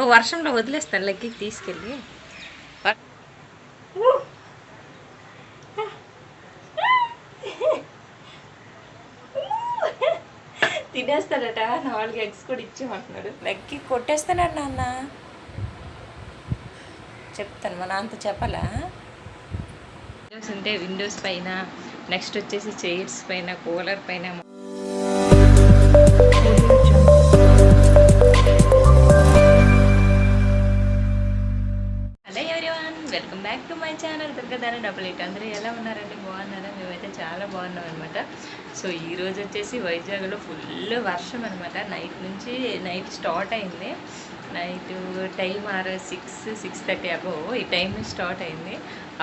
ఓ వర్షంలో వదిలేస్తాను లెక్కి తీసుకెళ్ళి. తినేస్తాడట నాలుగు ఎగ్స్ కూడా ఇచ్చేమంటున్నాడు లెక్కి కొట్టేస్తాడు నాన్న. చెప్తాను మా నాన్నతో చెప్పాలా? విండోస్ ఉంటే విండోస్ పైన నెక్స్ట్ వచ్చేసి చైర్స్ పైన కూలర్ పైన ఛానల్ దుర్గదాన డబుల్ ఎయిట్ అందరూ ఎలా ఉన్నారంటే బాగున్నారా? మేమైతే చాలా బాగున్నాం అనమాట సో ఈ రోజు వచ్చేసి వైజాగ్లో ఫుల్ వర్షం అనమాట నైట్ నుంచి నైట్ స్టార్ట్ అయింది. Night time or six six thirty అబో ఈ టైం నుంచి స్టార్ట్ అయింది.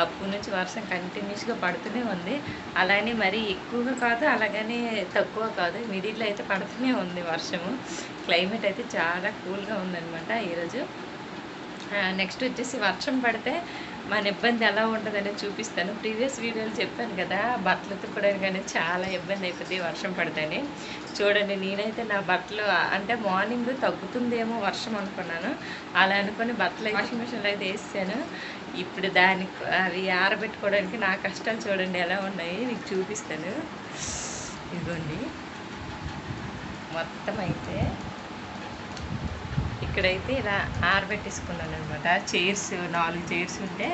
అప్పటి నుంచి వర్షం కంటిన్యూస్గా పడుతూనే ఉంది. అలానే మరీ ఎక్కువగా కాదు అలాగనే తక్కువ కాదు. మిడిల్లో అయితే పడుతూనే ఉంది వర్షము. క్లైమేట్ అయితే చాలా కూల్గా ఉందనమాట ఈరోజు. నెక్స్ట్ వచ్చేసి వర్షం పడితే మన ఇబ్బంది ఎలా ఉంటుందని చూపిస్తాను. ప్రీవియస్ వీడియోలు చెప్పాను కదా బట్టలు ఉతుక్కోవడానికి కానీ చాలా ఇబ్బంది అయిపోతుంది వర్షం పడితేనే. చూడండి నేనైతే నా బట్టలు అంటే మార్నింగ్ తగ్గుతుందేమో వర్షం అనుకున్నాను. అలా అనుకుని బట్టలు వాషింగ్ మిషన్లో అయితే వేసాను. ఇప్పుడు దానికి అవి ఆరబెట్టుకోవడానికి నా కష్టాలు చూడండి ఎలా ఉన్నాయి మీకు చూపిస్తాను. ఇదిగోండి. మొత్తం అయితే ఇక్కడైతే ఇలా ఆరబెట్టేసుకున్నాను అనమాట చైర్స్ నాలుగు చైర్స్ ఉంటే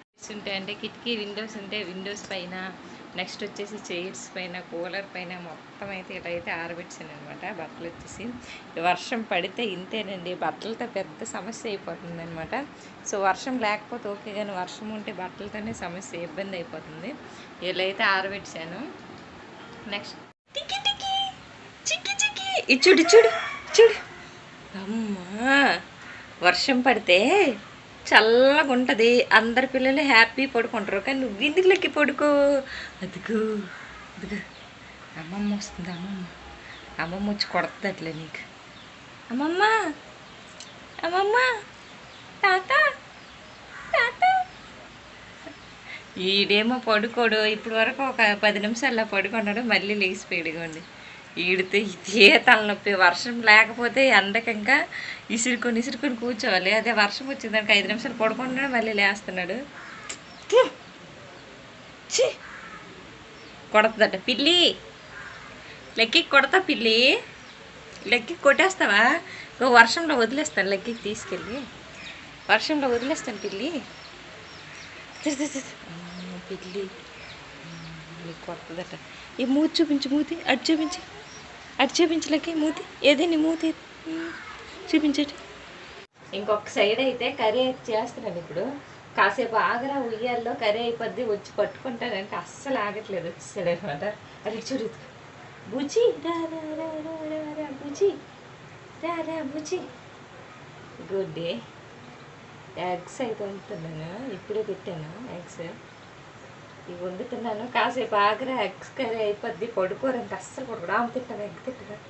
చైర్స్ ఉంటాయి అంటే కిటికీ విండోస్ ఉంటే విండోస్ పైన నెక్స్ట్ వచ్చేసి చైర్స్ పైన కూలర్ పైన మొత్తం అయితే ఇలా అయితే ఆరబెట్టాను అనమాట బట్టలు వచ్చేసి వర్షం పడితే ఇంతేనండి. బట్టలతో పెద్ద సమస్య అయిపోతుంది అనమాట సో వర్షం లేకపోతే ఓకే కానీ వర్షం ఉంటే బట్టలతోనే సమస్య ఇబ్బంది అయిపోతుంది. ఇలా అయితే ఆరబెట్టాను నెక్స్ట్ ఇచ్చుడు టికి. ఇచ్చుడు చూడు చూడు అమ్మా వర్షం పడితే చల్లగా ఉంటుంది అందరి పిల్లలు హ్యాపీ పడుకుంటారు. కానీ నువ్వు ఎందుకు లెక్కి పడుకో? అదిగో అదిగో. అమ్మమ్మ వస్తుంది అమ్మమ్మ. అమ్మమ్మ వచ్చి కొడుతుంది అట్లే నీకు. అమ్మమ్మ అమ్మమ్మ తాత తాత. ఈడేమో పడుకోడు. ఇప్పుడు వరకు ఒక పది నిమిషాల్లో పడుకున్నాడు. మళ్ళీ లేచిపోయాడుగోండి ఈడితే ఇదే తలనొప్పి. వర్షం లేకపోతే ఎండకి ఇంకా ఇసురుకొని ఇసురుకొని కూర్చోవాలి. అదే వర్షం వచ్చిందానికి ఐదు నిమిషాలు పడుకుంటున్నాడు మళ్ళీ లేస్తున్నాడు. ఛీ! కొడతదట. పిల్లి! లెక్కి కొడతా పిల్లి. లెక్కి కొట్టేస్తావా? ఓ వర్షంలో వదిలేస్తాను లెక్కి తీసుకెళ్ళి. వర్షంలో వదిలేస్తాను పిల్లి. పిల్లి. కొడతదట. ఈ మూతి చూపించి మూతి. అటు చూపించి. అటు చూపించలేకే మూతి. ఏదే నీ మూతి? ఉమ్, చూపించటి ఇంకొక సైడ్ అయితే కర్రీ అయితే చేస్తున్నాను ఇప్పుడు. కాసేపు ఆగరా ఉయ్యాల్లో కర్రీ అయిపోద్ది వచ్చి పట్టుకుంటానంటే అస్సలు ఆగట్లేదు వచ్చేసాడు అనమాట. అది చూడు బుజి రా రా రా రా రా రా బుజి రా రా బుజి గుడ్ డే. ఎగ్స్ అయితే ఉంటున్నాను. ఇప్పుడే పెట్టాను ఎగ్స్. ఇవి వండుతున్నాను కాసేపు ఆగ్రా ఎగ్స్ కర్రీ అయిపోద్ది. పడుకోరంటే అస్సలు పడుకోడు. ఆమె తింటాను ఎగ్ తింటాను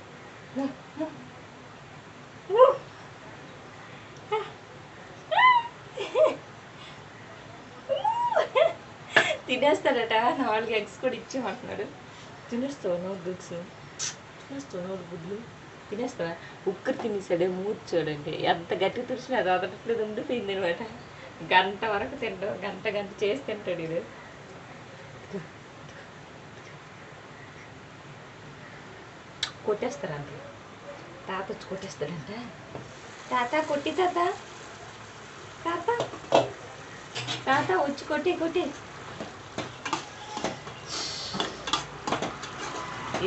తినేస్తాడట నాలుగు ఎగ్స్ కూడా ఇచ్చామంటున్నాడు. తినేస్తావు నోరు బుక్స్ తినేస్తావు నోరు గుడ్లు? తినేస్తావా? ఉక్కరు తినేసాడే మూతి చూడండి ఎంత గట్టి తుడిచినా అది అదట్లేదు ఉండిపోయింది అనమాట. గంట వరకు తింటాడు గంట గంట చేసి తింటాడు ఇది కొట్టేస్తారంట. తాత వచ్చి కొట్టేస్తాడంట. తాత కొట్టి తాత. తాత తాత వచ్చి కొట్టి కొట్టి.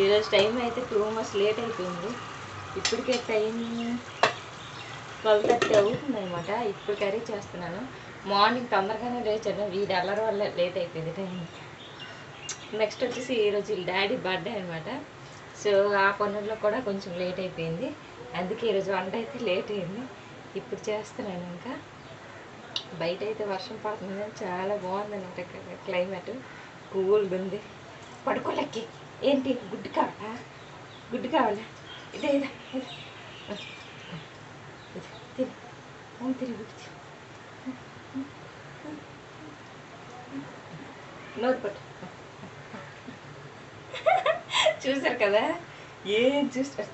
ఈరోజు టైం అయితే టూ మంత్స్ లేట్ అయిపోయింది. ఇప్పటికే టైం ట్వెల్వ్ థర్టీ అవుతుంది అనమాట ఇప్పుడు కర్రీ చేస్తున్నాను. మార్నింగ్ తొందరగానే లేచాను. వీడి అల్లరి వల్ల లేట్ అయిపోయింది టైం. నెక్స్ట్ వచ్చేసి ఈరోజు డాడీ బర్త్డే అనమాట సో ఆ పనుల్లో కూడా కొంచెం లేట్ అయిపోయింది. అందుకే ఈరోజు వంట అయితే లేట్ అయింది. ఇప్పుడు చేస్తున్నాను ఇంకా. బయట అయితే వర్షం పడుతుంది చాలా బాగుంది అనమాట క్లైమేట్. కూల్గా ఉంది. పడుకోలేకి. ఏంటి గుడ్డు కావాలా? గుడ్డు కావాలా? ఇదే ఇదే. కదా ఏం చూస్తాడు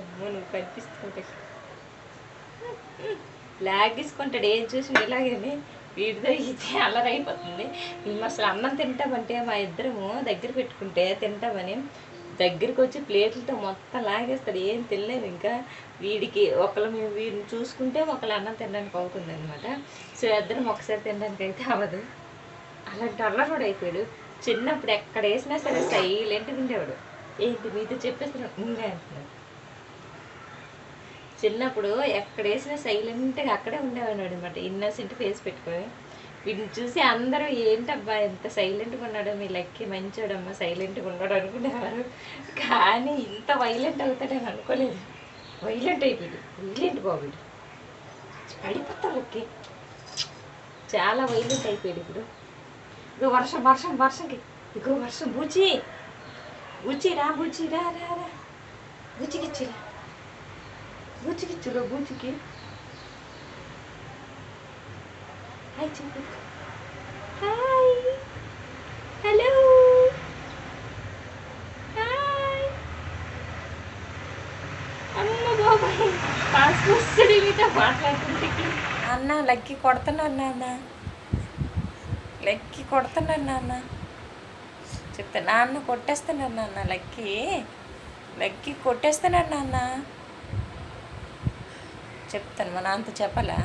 అమ్మో నువ్వు కనిపిస్తుంటే. లాగేసుకుంటాడు ఏం చూసి ఇలాగని. వీడితో ఇది అల్లరైపోతుంది మేము అసలు అన్నం తింటామంటే మా ఇద్దరము దగ్గర పెట్టుకుంటే తింటామని దగ్గరికి వచ్చి ప్లేట్లతో మొత్తం లాగేస్తాడు. ఏం తినలేదు ఇంకా. వీడికి ఒకళ్ళు మేము వీడిని చూసుకుంటే ఒకళ్ళు అన్నం తినడానికి అవుతుంది అనమాట సో ఇద్దరం ఒకసారి తినడానికి అయితే అవ్వదు. అలాంటి అల్లరుడు అయిపోయాడు. చిన్నప్పుడు ఎక్కడ వేసినా సరే సైలెంట్గా ఉండేవాడు. ఏంటి మీతో చెప్పేస్తున్నాను అంటున్నాడు చిన్నప్పుడు ఎక్కడ వేసినా సైలెంట్గా అక్కడే ఉండేవాడు అనమాట ఇన్నోసెంట్ ఫేస్ పెట్టుకొని. వీటిని చూసి అందరూ ఏంటబ్బా ఎంత సైలెంట్గా ఉన్నాడో మీ లక్కి మంచోడమ్మా సైలెంట్గా ఉన్నాడు అనుకునేవారు. కానీ ఇంత వైలెంట్ అవుతాడని అనుకోలేదు. వైలెంట్ అయిపోయాడు వైలెంట్ బాబుడు పడిపోతాడు లక్కి. చాలా వైలెంట్ అయిపోయాడు ఇప్పుడు. ఇగో వర్షం వర్షం వర్షంకి. ఇగో వర్షం బూచి. బూచి రా బూచి రా రా రా బూచికిచ్చిరా బూచికిచ్చురా బూచికి హాయ్ చెప్పు హాయ్ హలో హాయ్ అమ్మ బాబాయ్ పాస్ వస్తుంది మీతో మాట్లాడుతుంటే అన్న లక్కి కొడుతున్నాను నాన్న లక్కి కొడుతున్నాను నాన్న చెప్తా. నాన్న కొట్టేస్తున్నారు నాన్న లక్కి. లక్కి కొట్టేస్తున్నారు నాన్న చెప్తాను మా నాన్నతో చెప్పాలా?